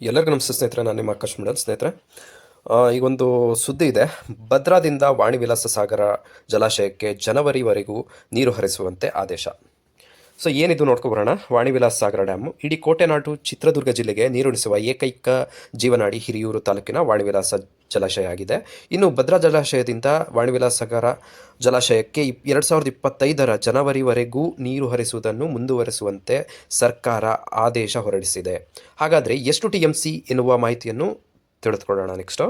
ಎಲ್ಲರಿಗೂ ನಮಸ್ತೆ ಸ್ನೇಹಿತರೆ, ನಾನು ನಿಮ್ಮ ಆಕಾಶ್ ಮೇಡಮ್ ಸ್ನೇಹಿತರೆ ಈಗ ಈಗೊಂದು ಸುದ್ದಿ ಇದೆ. ಭದ್ರಾದಿಂದ ವಾಣಿವಿಲಾಸ ಸಾಗರ ಜಲಾಶಯಕ್ಕೆ ಜನವರಿವರೆಗೂ ನೀರು ಹರಿಸುವಂತೆ ಆದೇಶ. ಸೊ ಏನಿದು ನೋಡ್ಕೊಬರೋಣ ವಾಣಿವಿಲಾಸ ಸಾಗರ ಡ್ಯಾಮು. ಇಡೀ ಕೋಟೆನಾಡು ಚಿತ್ರದುರ್ಗ ಜಿಲ್ಲೆಗೆ ನೀರುಣಿಸುವ ಏಕೈಕ ಜೀವನಾಡಿ ಹಿರಿಯೂರು ತಾಲೂಕಿನ ವಾಣಿವಿಲಾಸ ಜಲಾಶಯ ಆಗಿದೆ. ಇನ್ನು ಭದ್ರಾ ಜಲಾಶಯದಿಂದ ವಾಣಿವಿಲಾಸ ಸಾಗರ ಜಲಾಶಯಕ್ಕೆ ಎರಡು ಸಾವಿರದ ಇಪ್ಪತ್ತೈದರ ಜನವರಿವರೆಗೂ ನೀರು ಹರಿಸುವುದನ್ನು ಮುಂದುವರಿಸುವಂತೆ ಸರ್ಕಾರ ಆದೇಶ ಹೊರಡಿಸಿದೆ. ಹಾಗಾದರೆ ಎಷ್ಟು ಟಿ ಎಂ ಸಿ ಎನ್ನುವ ಮಾಹಿತಿಯನ್ನು ತಿಳಿದುಕೊಳ್ಳೋಣ ನೆಕ್ಸ್ಟು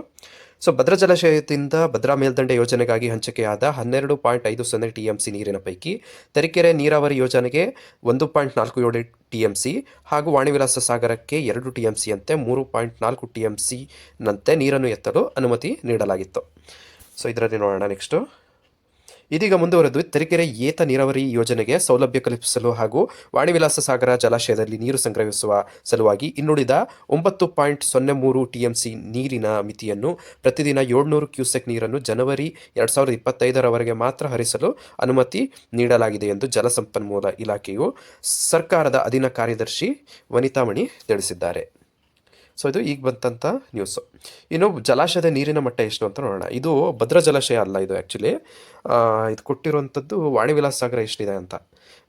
ಸೊ ಭದ್ರಾ ಜಲಾಶಯದಿಂದ ಭದ್ರಾ ಮೇಲ್ದಂಡೆ ಯೋಜನೆಗಾಗಿ ಹಂಚಿಕೆಯಾದ ಹನ್ನೆರಡು ಪಾಯಿಂಟ್ ಐದು ಸೊನ್ನೆ ಟಿ ಎಂ ಸಿ ನೀರಿನ ಪೈಕಿ ತರೀಕೆರೆ ನೀರಾವರಿ ಯೋಜನೆಗೆ ಒಂದು ಪಾಯಿಂಟ್ ನಾಲ್ಕು ಏಳು ಟಿ ಎಂ ಸಿ ಹಾಗೂ ವಾಣಿವಿಲಾಸ ಸಾಗರಕ್ಕೆ ಎರಡು ಟಿ ಎಂ ಸಿ ಅಂತೆ ಮೂರು ಪಾಯಿಂಟ್ ನಾಲ್ಕು ಟಿ ಎಂ ಸಿನಂತೆ ನೀರನ್ನು ಎತ್ತಲು ಅನುಮತಿ ನೀಡಲಾಗಿತ್ತು. ಸೊ ಇದರಲ್ಲಿ ನೋಡೋಣ ನೆಕ್ಸ್ಟು ಇದೀಗ ಮುಂದುವರೆದು ತರೀಕೆರೆ ಏತ ನೀರಾವರಿ ಯೋಜನೆಗೆ ಸೌಲಭ್ಯ ಕಲ್ಪಿಸಲು ಹಾಗೂ ವಾಣಿವಿಲಾಸ ಸಾಗರ ಜಲಾಶಯದಲ್ಲಿ ನೀರು ಸಂಗ್ರಹಿಸುವ ಸಲುವಾಗಿ ಇನ್ನುಳಿದ ಒಂಬತ್ತು ಪಾಯಿಂಟ್ ಸೊನ್ನೆ ಮೂರು ಟಿಎಂಸಿ ನೀರಿನ ಮಿತಿಯನ್ನು ಪ್ರತಿದಿನ ಏಳ್ನೂರು ಕ್ಯೂಸೆಕ್ ನೀರನ್ನು ಜನವರಿ ಎರಡು ಸಾವಿರದ ಇಪ್ಪತ್ತೈದರವರೆಗೆ ಮಾತ್ರ ಹರಿಸಲು ಅನುಮತಿ ನೀಡಲಾಗಿದೆ ಎಂದು ಜಲಸಂಪನ್ಮೂಲ ಇಲಾಖೆಯು ಸರ್ಕಾರದ ಅಧೀನ ಕಾರ್ಯದರ್ಶಿ ವನಿತಾಮಣಿ ತಿಳಿಸಿದ್ದಾರೆ. ಸೊ, ಇದು ಈಗ ಬಂತಂಥ ನ್ಯೂಸು ಇನ್ನು ಜಲಾಶಯದ ನೀರಿನ ಮಟ್ಟ ಎಷ್ಟು ಅಂತ ನೋಡೋಣ. ಇದು ಭದ್ರಾ ಜಲಾಶಯ ಅಲ್ಲ ಇದು ಆ್ಯಕ್ಚುಲಿ ಇದು ಕೊಟ್ಟಿರುವಂಥದ್ದು ವಾಣಿವಿಲಾಸ ಸಾಗರ ಎಷ್ಟಿದೆ ಅಂತ.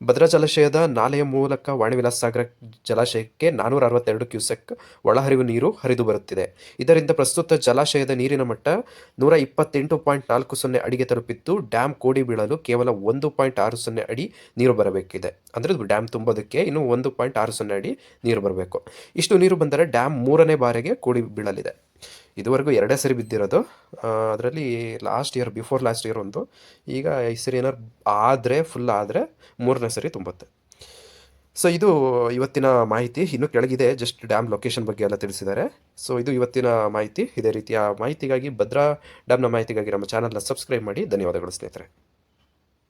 ಭದ್ರಾ ಜಲಾಶಯದ ನಾಲೆಯ ಮೂಲಕ ವಾಣಿವಿಲಾಸ ಸಾಗರ ಜಲಾಶಯಕ್ಕೆ ನಾನೂರ ಅರವತ್ತೆರಡು ಕ್ಯೂಸೆಕ್ ಒಳಹರಿವು ನೀರು ಹರಿದು ಬರುತ್ತಿದೆ. ಇದರಿಂದ ಪ್ರಸ್ತುತ ಜಲಾಶಯದ ನೀರಿನ ಮಟ್ಟ ನೂರ ಇಪ್ಪತ್ತೆಂಟು ಪಾಯಿಂಟ್ ನಾಲ್ಕು ಸೊನ್ನೆ ಅಡಿಗೆ ತಲುಪಿದ್ದು ಡ್ಯಾಮ್ ಕೋಡಿ ಬೀಳಲು ಕೇವಲ ಒಂದು ಪಾಯಿಂಟ್ ಆರು ಸೊನ್ನೆ ಅಡಿ ನೀರು ಬರಬೇಕಿದೆ. ಅಂದರೆ ಡ್ಯಾಮ್ ತುಂಬೋದಕ್ಕೆ ಇನ್ನು ಒಂದು ಪಾಯಿಂಟ್ ಆರು ಸೊನ್ನೆ ಅಡಿ ನೀರು ಬರಬೇಕು. ಇಷ್ಟು ನೀರು ಬಂದರೆ ಡ್ಯಾಮ್ ಮೂರನೇ ಬಾರಿಗೆ ಕೋಡಿ ಬೀಳಲಿದೆ. ಇದುವರೆಗೂ ಎರಡೇ ಸರಿ ಬಿದ್ದಿರೋದು. ಅದರಲ್ಲಿ last year before last year ಒಂದು. ಈಗ ಈ ಸರಿ ಏನಾರು ಆದರೆ ಫುಲ್ ಆದರೆ ಮೂರನೇ ಸರಿ ತುಂಬುತ್ತೆ. ಸೊ ಇದು ಇವತ್ತಿನ ಮಾಹಿತಿ. ಇನ್ನು ಕೆಳಗಿದೆ ಜಸ್ಟ್ ಡ್ಯಾಮ್ ಲೊಕೇಶನ್ ಬಗ್ಗೆ ಎಲ್ಲ ತಿಳಿಸಿದ್ದಾರೆ. ಸೊ ಇದು ಇವತ್ತಿನ ಮಾಹಿತಿ. ಇದೇ ರೀತಿಯ ಮಾಹಿತಿಗಾಗಿ ಭದ್ರಾ ಡ್ಯಾಮ್ನ ಮಾಹಿತಿಗಾಗಿ ನಮ್ಮ ಚಾನಲ್ನ ಸಬ್ಸ್ಕ್ರೈಬ್ ಮಾಡಿ. ಧನ್ಯವಾದಗಳು ಸ್ನೇಹಿತರೆ.